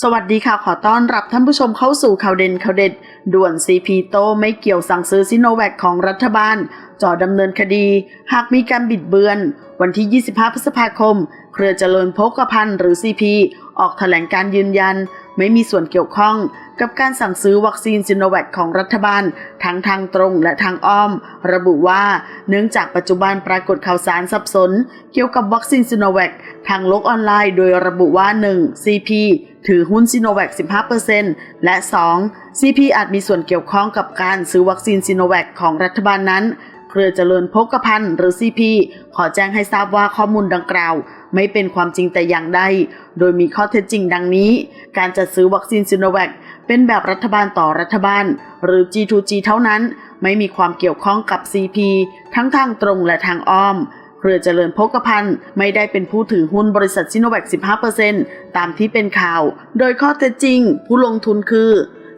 สวัสดีค่ะ ขอต้อนรับท่านผู้ชมเข้าสู่ข่าวเด่นข่าวเด็ด ด่วนซีพีโตไม่เกี่ยวสั่งซื้อซิโนแวคของรัฐบาลจ่อดำเนินคดี หากมีการบิดเบือน วันที่ 25 พฤษภาคม เครือเจริญโภคภัณฑ์หรือซีพี ออกแถลงการยืนยัน ไม่มีส่วนเกี่ยวข้องกับการสั่งซื้อวัคซีนซิโนแวคของรัฐบาล ทั้งทางตรงและทางอ้อม ระบุว่าเนื่องจากปัจจุบันปรากฏข่าวสารสับสน เกี่ยวกับวัคซีนซิโนแวคทางโลกออนไลน์ โดยระบุว่า 1. CP ถือหุ้นซิโนแวค15%และ 2. CP อาจมีส่วนเกี่ยวข้องกับการซื้อวัคซีนซิโนแวคของรัฐบาลนั้น เครือเจริญโภคภัณฑ์หรือ CP ขอแจ้งให้ทราบว่าข้อมูลดังกล่าว ไม่เป็นความจริงแต่อย่างใด โดยมีข้อเท็จจริงดังนี้ การจัดซื้อวัคซีนซิโนแวคเป็นแบบรัฐบาลต่อรัฐบาล หรือ G2G เท่านั้น ไม่มีความเกี่ยวข้องกับ CP ทั้งทางตรงและทางอ้อมเครือเจริญโภคภัณฑ์ไม่ได้เป็นผู้ถือหุ้นบริษัทซิโนแวค 15%ตามที่เป็นข่าว โดยข้อเท็จจริง ผู้ลงทุนคือ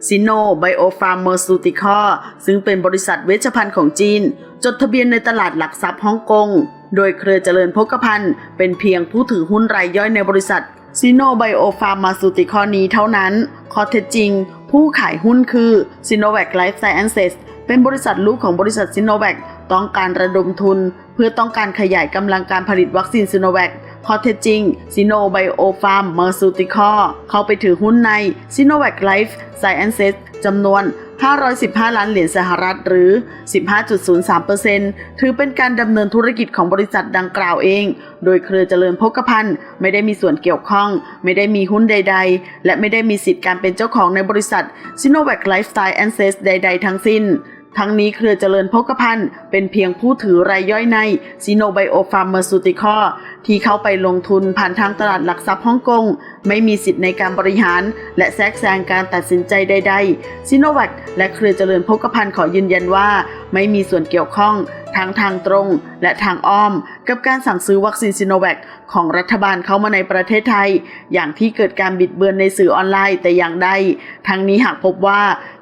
ซิโนไบโอฟาร์ม c ซูติคอซึ่งเป็นบริษัทเวชภัณฑ์ของจีน จดทะเบียนในตลาดหลักทรัพย์ฮ่องกง โดยเครือเจริญโภคภัณฑ์เป็นเพียงผู้ถือหุ้นรายย่อยในบริษัทซิโนไบโอฟาร์มาซูติคอนี้เท่านั้น ข้อเท็จจริง ผู้ขายหุ้นคือ s i n o v a c Life Sciences เป็นบริษัทลูกของบริษัทซิโนแวคต้องการระดมทุน เพื่อต้องการขยายกำลังการผลิตวัคซีนซิโนแวคข้อเท็จจริงซิโนไบโอฟาร์มเมอร์ซูติคอเข้าไปถือหุ้นในซิโนแวคไลฟ์ไซแอนเซสจำนวน 515 ล้านเหรียญสหรัฐหรือ 15.03%ถือเป็นการดำเนินธุรกิจของบริษัทดังกล่าวเอง โดยเครือเจริญโภคภัณฑ์ไม่ได้มีส่วนเกี่ยวข้อง ไม่ได้มีหุ้นใด ๆ และไม่ได้มีสิทธิ์การเป็นเจ้าของในบริษัท Sinovac Lifestyle a n c e s ใด ๆ ทั้งสิ้นทั้งนี้เครือเจริญโภคภัณฑ์เป็นเพียงผู้ถือรายย่อยใน s i n o b i o p h a r m a c e u t i c a l ที่เข้าไปลงทุนผ่านทางตลาดหลักทรัพย์ฮ่องกง ไม่มีสิทธิ์ในการบริหาร และแทรกแซงการตัดสินใจใด ๆ ซิโนแวคและเครือเจริญโภคภัณฑ์ขอยืนยันว่า ไม่มีส่วนเกี่ยวข้องทั้งทางตรงและทางอ้อม กับการสั่งซื้อวัคซีนซิโนแวคของรัฐบาลเข้ามาในประเทศไทย อย่างที่เกิดการบิดเบือนในสื่อออนไลน์แต่อย่างใดทั้งนี้หากพบว่า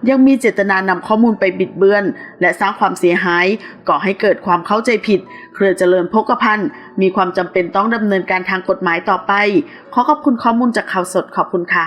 ยังมีเจตนานำข้อมูลไปบิดเบือน และสร้างความเสียหายก่อให้เกิดความเข้าใจผิด เครือเจริญโภคภัณฑ์มีความจำเป็นต้องดำเนินการทางกฎหมายต่อไป ขอขอบคุณข้อมูลจากข่าวสดขอบคุณค่ะ